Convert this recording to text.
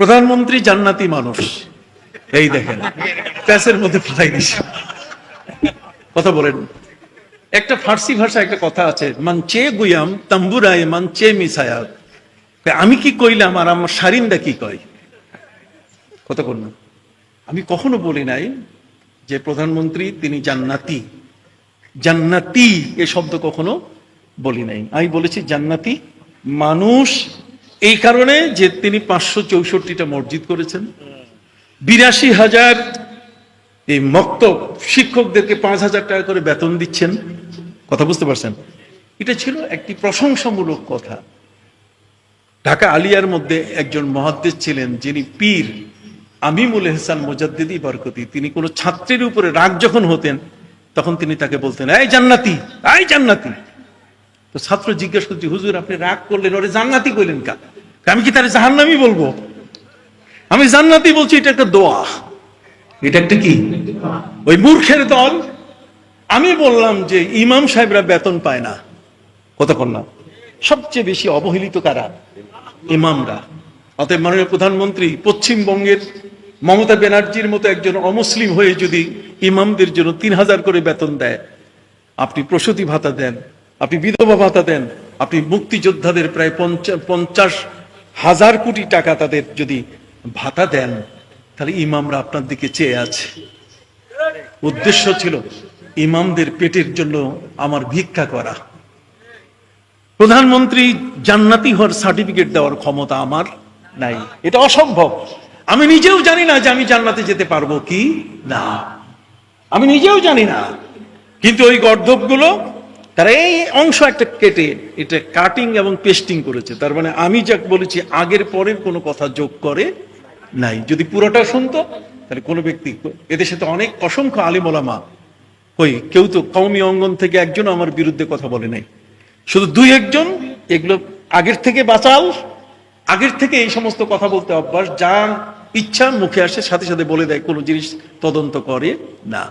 প্রধানমন্ত্রী জান্নাতি মানুষ। এই দেখেন প্যাসের মধ্যে ফেলাই দিছে। কথা বলেন। একটা ফার্সি ভাষা একটা কথা আছে, মানচে গুয়াম তাম্বুরায় মানচে মিসায়াত। আমি কি কইলাম আর আমার সারিন্দা কি কয়? কথা বল না আমি কখনো বলি নাই যে প্রধানমন্ত্রী, তিনি জান্নাতি। জান্নাতি এ শব্দ কখনো বলি নাই। আমি বলেছি জান্নাতি মানুষ এই কারণে যে তিনি পাঁচশো চৌষট্টিটা মসজিদ করেছেন। বিরাশি হাজার এই মক্তব শিক্ষকদেরকে পাঁচ হাজার টাকা করে বেতন দিচ্ছেন। কথা বুঝতে পারছেন? এটা ছিল একটি প্রশংসামূলক কথা। ঢাকা আলিয়ার মধ্যে একজন মহাদ্দেশ ছিলেন যিনি পীর আমিমুল এহসান মোজাদ্দিদি বরকতি। তিনি কোনো ছাত্রের উপরে রাগ যখন হতেন, তখন তিনি তাকে বলতেন, এই জান্নাতি এই জান্নাতি। তো ছাত্র জিজ্ঞেস করছি, হুজুর, আপনি রাগ করলেন, ওরে জান্নাতি কইলেন কা? আমি কি তার জাহান্নামি বলব? আমি জান্নাতি বলছি, এটা একটা দোয়া। এটা একটা কি? ওই মূর্খের দল। আমি বললাম যে ইমাম সাহেবরা বেতন পায় না। কতক্ষণ না? সবচেয়ে বেশি অবহেলিত কারা? ইমামরা। অতএব মাননীয় প্রধানমন্ত্রী, পশ্চিমবঙ্গের মমতা ব্যানার্জির মতো একজন অমুসলিম হয়ে যদি ইমামদের জন্য তিন হাজার করে বেতন দেয়, আপনি প্রসূতি ভাতা দেন। আপনি বিধবা ভাতা দেন, আপনি মুক্তিযোদ্ধাদের প্রায় পঞ্চা- পঞ্চাশ হাজার কোটি টাকা তাদের যদি ভাতা দেন, তাহলে ইমামরা আপনার দিকে চেয়ে আছে। উদ্দেশ্য ছিল ইমামদের পেটের জন্য আমার ভিক্ষা করা। প্রধানমন্ত্রী জান্নাতি হওয়ার সার্টিফিকেট দেওয়ার ক্ষমতা আমার নাই। এটা অসম্ভব। আমি নিজেও জানি না যে আমি জান্নাতে যেতে পারব কি না। আমি নিজেও জানি না। কিন্তু ওই গর্ধবগুলো তারা এই অংশ একটা কেটে এটা কাটিং এবং পেস্টিং করেছে। তার মানে আমি যা বলেছি, আগের পরের কোনো কথা যোগ করে নাই। যদি পুরোটা শুনতো, তাহলে কোনো ব্যক্তি এদের সাথে অনেক অসংখ্য আলিম ওলামা কই কেউ তো কওমি অঙ্গন থেকে একজন আমার বিরুদ্ধে কথা বলে নাই। শুধু দুই একজন, এগুলো আগের থেকে বাঁচাল আগের থেকে এই সমস্ত কথা বলতে অভ্যাস, যা ইচ্ছা মুখে আসে, সাথে সাথে বলে দেয়, কোনো জিনিস তদন্ত করে না।